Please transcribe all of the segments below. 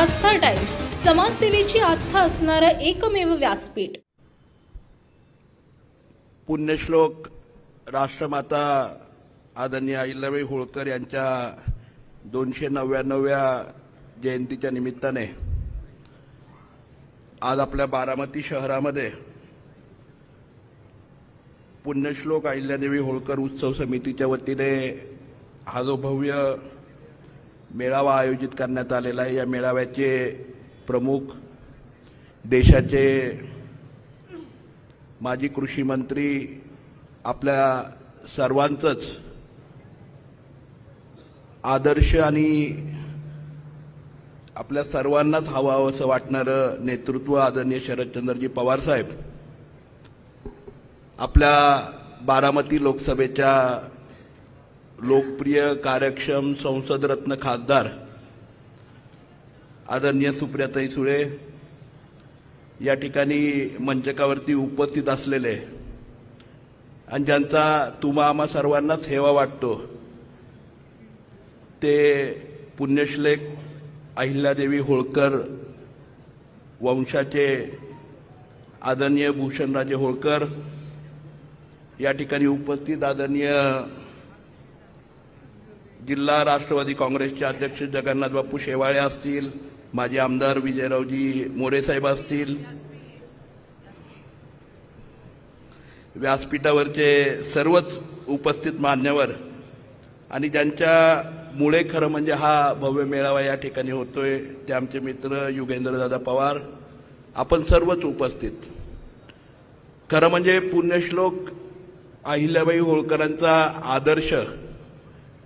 आस्था times समाजसेवेची आस्था असणारं एकमेव व्यासपीठ. पुण्यश्लोक राष्ट्रमाता आदरणीय अहिल्याबाई होळकर यांच्या दोनशे नव्याण्णव्या जयंतीच्या निमित्ताने आज आपल्या बारामती शहरामध्ये पुण्यश्लोक अहिल्यादेवी होळकर उत्सव समितीच्या वतीने हा जो भव्य मेळावा आयोजित करण्यात आलेला आहे. या मेळाव्याचे प्रमुख देशाचे माजी कृषी मंत्री आपल्या सर्वांचंच आदर्श आणि आपल्या सर्वांनाच हवं असं वाटणारं नेतृत्व आदरणीय शरदचंद्रजी पवार साहेब आपल्या बारामती लोकसभेच्या लोकप्रिय कार्यक्षम संसदरत्न खासदार आदरणीय सुप्रियाताई सुळे या ठिकाणी मंचकावरती उपस्थित असलेले आणि ज्यांचा तुम्हा आम्हा सर्वांनाच हेवा वाटतो ते पुण्यश्लेख अहिल्यादेवी होळकर वंशाचे आदरणीय भूषणराजे होळकर या ठिकाणी उपस्थित आदरणीय जिल्हा राष्ट्रवादी काँग्रेसचे अध्यक्ष जगन्नाथ बापू शेवाळे असतील माजी आमदार विजयरावजी मोरेसाहेब असतील व्यासपीठावरचे सर्वच उपस्थित मान्यवर आणि ज्यांच्यामुळे खरं म्हणजे हा भव्य मेळावा या ठिकाणी होतोय ते आमचे मित्र युगेंद्रदादा पवार आपण सर्वच उपस्थित. खरं म्हणजे पुण्यश्लोक अहिल्याबाई होळकरांचा आदर्श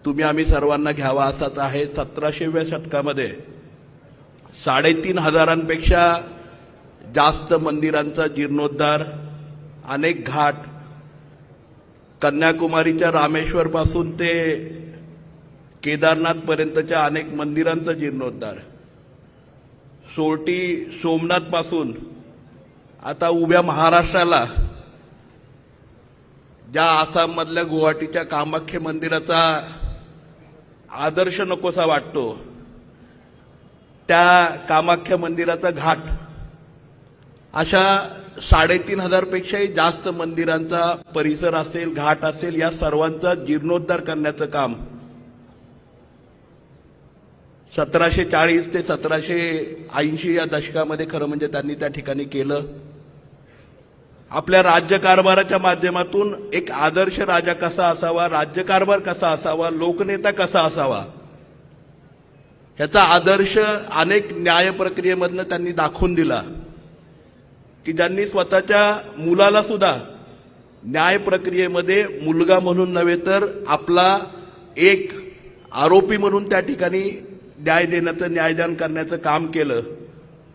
तुम्ही आम्ही सर्वांना घ्यावा असाच आहे सतराशेव्या शतकामध्ये. साडेतीन हजारांपेक्षा जास्त मंदिरांचा जीर्णोद्धार अनेक घाट कन्याकुमारीच्या रामेश्वरपासून ते केदारनाथपर्यंतच्या अनेक मंदिरांचा जीर्णोद्धार. सोरटी सोमनाथपासून आता उभ्या महाराष्ट्राला ज्या आसाममधल्या गुवाहाटीच्या कामाख्या मंदिराचा आदर्श नकोसा वाटतो. त्या कामाख्या मंदिराचा घाट. अशा साडेतीन हजारपेक्षाही जास्त मंदिरांचा परिसर असेल घाट असेल या सर्वांचा जीर्णोद्धार करण्याचं काम. सतराशे चाळीस ते सतराशे ऐंशी या दशकामध्ये खरं म्हणजे त्यांनी त्या ठिकाणी केलं. आपल्या राज्यकारभाराच्या माध्यमातून एक आदर्श राजा कसा असावा राज्यकारभार कसा असावा लोकनेता कसा असावा ह्याचा आदर्श अनेक न्याय प्रक्रियेमधनं त्यांनी दाखवून दिला. की ज्यांनी स्वतःच्या मुलाला सुद्धा न्याय प्रक्रियेमध्ये मुलगा म्हणून नव्हे तर आपला एक आरोपी म्हणून त्या ठिकाणी न्याय देण्याचं न्यायदान करण्याचं काम केलं.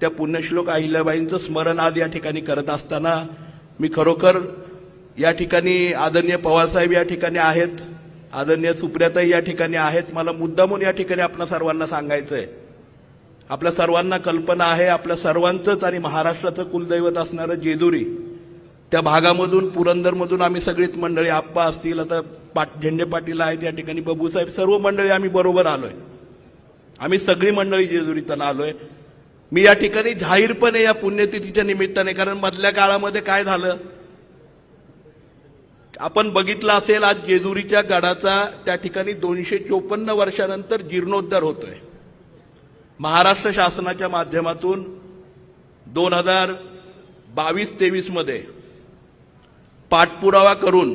त्या पुण्यश्लोक अहिल्याबाईंचं स्मरण आज या ठिकाणी करत असताना मी खरोखर या ठिकाणी आदरणीय पवारसाहेब या ठिकाणी आहेत. आदरणीय सुप्रियाताई या ठिकाणी आहेत. मला मुद्दामून या ठिकाणी आपल्या सर्वांना सांगायचं आहे आपल्या सर्वांना कल्पना आहे आपल्या सर्वांचंच आणि महाराष्ट्राचं कुलदैवत असणारं जेजुरी. त्या भागामधून पुरंदरमधून आम्ही सगळीच मंडळी आप्पा असतील आता पाट झेंडे पाटील आहेत या ठिकाणी बबूसाहेब सर्व मंडळी आम्ही बरोबर आलोय. आम्ही सगळी मंडळी जेजुरीतनं आलोय. मी या ठिकाणी जाहीरपणे या पुण्यतिथीच्या निमित्ताने कारण मधल्या काळामध्ये काय झालं? आपण बघितलं असेल आज जेजुरीच्या गडाचा त्या ठिकाणी दोनशे चोपन्न वर्षानंतर जीर्णोद्धार होतोय. महाराष्ट्र शासनाच्या माध्यमातून दोन हजार बावीस तेवीसमध्ये पाठपुरावा करून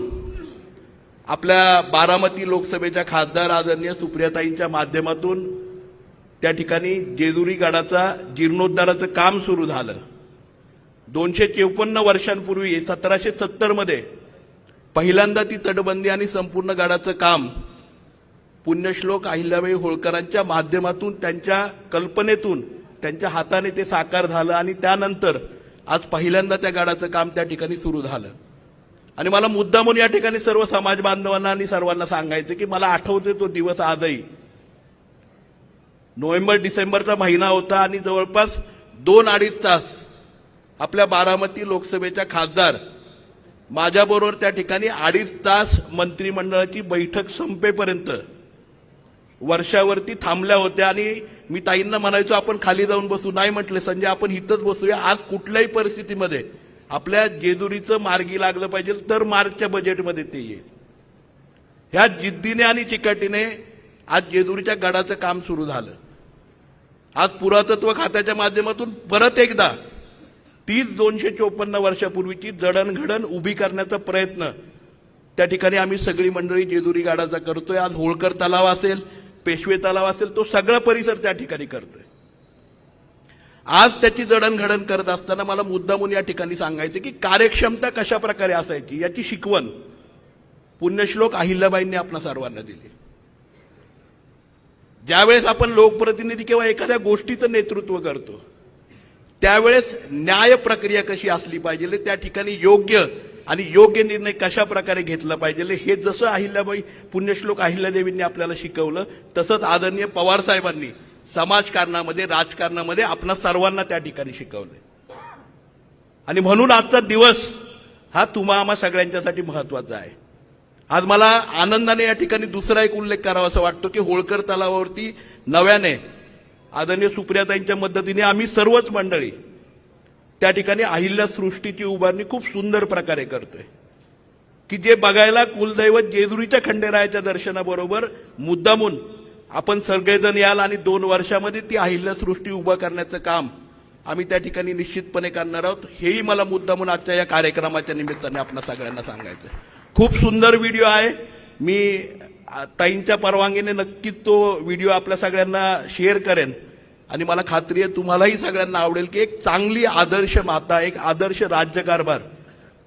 आपल्या बारामती लोकसभेच्या खासदार आदरणीय सुप्रियाताईंच्या माध्यमातून त्या ठिकाणी जेजुरी गडाचा जीर्णोद्धाराचं काम सुरू झालं. दोनशे चौपन्न वर्षांपूर्वी सतराशे सत्तरमध्ये पहिल्यांदा ती तटबंदी आणि संपूर्ण गडाचं काम पुण्यश्लोक अहिल्याबाई होळकरांच्या माध्यमातून त्यांच्या कल्पनेतून त्यांच्या हाताने ते साकार झालं आणि त्यानंतर आज पहिल्यांदा त्या गाडाचं काम त्या ठिकाणी सुरू झालं. आणि मला मुद्दामून या ठिकाणी सर्व समाज बांधवांना आणि सर्वांना सांगायचं की मला आठवते तो दिवस आजही. नोव्हेंबर डिसेंबरचा महिना होता आणि जवळपास दोन अडीच तास आपल्या बारामती लोकसभेच्या खासदार माझ्याबरोबर त्या ठिकाणी अडीच तास मंत्रिमंडळाची बैठक संपेपर्यंत वर्षावरती थांबल्या होत्या. आणि मी ताईंना म्हणायचो आपण खाली जाऊन बसू. नाही म्हटले संजय आपण इथंच बसूया. आज कुठल्याही परिस्थितीमध्ये आपल्या जेजुरीचं मार्गी लागलं पाहिजे तर मार्चच्या बजेटमध्ये ते येईल. ह्या जिद्दीने आणि चिकाटीने आज जेजुरीच्या गडाचं काम सुरू झालं. आज पुरातत्व खात्याच्या माध्यमातून परत एकदा तीच दोनशे चोपन्न वर्षापूर्वीची जडणघडण उभी करण्याचा प्रयत्न. त्या ठिकाणी आम्ही सगळी मंडळी जेजुरी गाडाचा करतोय. आज होळकर तलाव असेल पेशवे तलाव असेल तो सगळा परिसर त्या ठिकाणी करतोय. आज त्याची जडणघडण करत असताना मला मुद्दामून या ठिकाणी सांगायचं की कार्यक्षमता कशा प्रकारे असायची याची शिकवण पुण्यश्लोक अहिल्याबाईंनी आपल्या सर्वांना दिली. ज्यावेळेस आपण लोकप्रतिनिधी किंवा एखाद्या गोष्टीचं नेतृत्व करतो त्यावेळेस न्याय प्रक्रिया कशी असली पाहिजे त्या ठिकाणी योग्य आणि योग्य निर्णय कशा प्रकारे घेतला पाहिजे हे जसं अहिल्याबाई पुण्यश्लोक अहिल्यादेवींनी आपल्याला शिकवलं तसंच आदरणीय पवार साहेबांनी समाजकारणामध्ये राजकारणामध्ये आपणा सर्वांना त्या ठिकाणी शिकवलंय. आणि म्हणून आजचा दिवस हा तुम्हा आम्हा सगळ्यांच्यासाठी महत्त्वाचा आहे. आज मला आनंदाने या ठिकाणी दुसरा एक उल्लेख करावा असं वाटतो की होळकर तलावावरती नव्याने आदरणीय सुप्रियाताईंच्या मदतीने आम्ही सर्वच मंडळी त्या ठिकाणी अहिल्या सृष्टीची उभारणी खूप सुंदर प्रकारे करतोय की जे बघायला कुलदैवत जेजुरीच्या खंडेरायाच्या दर्शनाबरोबर मुद्दामून आपण सगळेजण याल आणि दोन वर्षामध्ये ती अहिल्या सृष्टी उभं करण्याचं काम आम्ही त्या ठिकाणी निश्चितपणे करणार आहोत हेही मला मुद्दामून आजच्या या कार्यक्रमाच्या निमित्ताने आपण सगळ्यांना सांगायचं आहे. खूप सुंदर व्हिडिओ आहे. मी आ, ताईंच्या परवानगीने नक्कीच तो व्हिडिओ आपल्या सगळ्यांना शेअर करेन. आणि मला खात्री आहे तुम्हालाही सगळ्यांना आवडेल की एक चांगली आदर्श माता एक आदर्श राज्यकारभार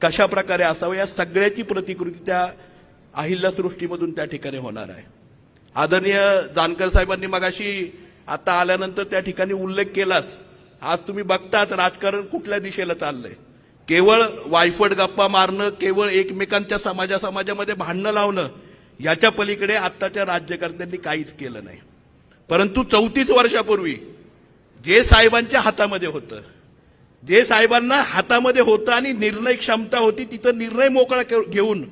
कशा प्रकारे असावं या सगळ्याची प्रतिकृती त्या अहिल्या सृष्टीमधून त्या ठिकाणी होणार आहे. आदरणीय जानकर साहेबांनी मगाशी आता आल्यानंतर त्या ठिकाणी उल्लेख केलाच. आज तुम्ही बघताच राजकारण कुठल्या दिशेला चाललंय. केवळ वायफट गप्पा मारणं केवळ एकमेकांच्या समाजा समाजामध्ये भांडणं लावणं याच्या पलीकडे आत्ताच्या राज्यकर्त्यांनी काहीच केलं नाही. परंतु चौतीस वर्षापूर्वी जे साहेबांच्या हातामध्ये होतं जे साहेबांना हातामध्ये होतं आणि निर्णय क्षमता होती तिथं निर्णय मोकळा के- घेऊन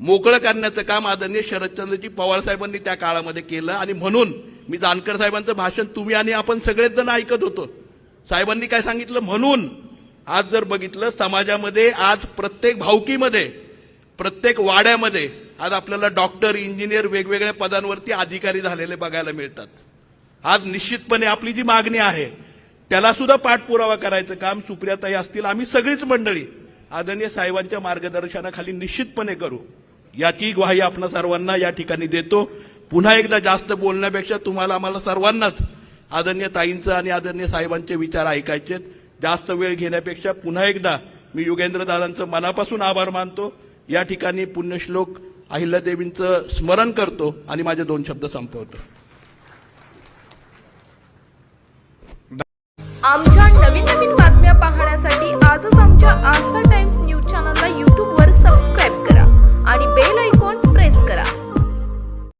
मोकळं करण्याचं काम आदरणीय शरदचंद्रजी पवार साहेबांनी त्या काळामध्ये केलं आणि म्हणून मी जानकर साहेबांचं भाषण तुम्ही आणि आपण सगळेच जण ऐकत होतो. साहेबांनी काय सांगितलं? म्हणून आज जर बघितलं समाजामध्ये आज प्रत्येक भावकीमध्ये प्रत्येक वाड्यामध्ये आज आपल्याला डॉक्टर इंजिनियर वेगवेगळ्या पदांवरती अधिकारी झालेले बघायला मिळतात. आज निश्चितपणे आपली जी मागणी आहे त्याला सुद्धा पाठपुरावा करायचं काम सुप्रियाताई असतील आम्ही सगळीच मंडळी आदरणीय साहेबांच्या मार्गदर्शनाखाली निश्चितपणे करू. याची ग्वाही आपण सर्वांना या ठिकाणी देतो. पुन्हा एकदा जास्त बोलण्यापेक्षा तुम्हाला आम्हाला सर्वांनाच आदरणीय ताईंचं आणि आदरणीय साहेबांचे विचार ऐकायचे जास्त वेळ घेण्यापेक्षा पुन्हा एकदा मी युगेंद्र दादांचं मनापासून आभार मानतो. या ठिकाणी पुण्यश्लोक अहिल्यादेवींचं स्मरण करतो आणि माझे दोन शब्द संपवतो. आमच्या नवीन नवीन बातम्या पाहण्यासाठी आजच आमच्या आस्था टाइम्स न्यूज चॅनलला यूट्यूबवर सबस्क्राईब करा आणि बेल आयकॉन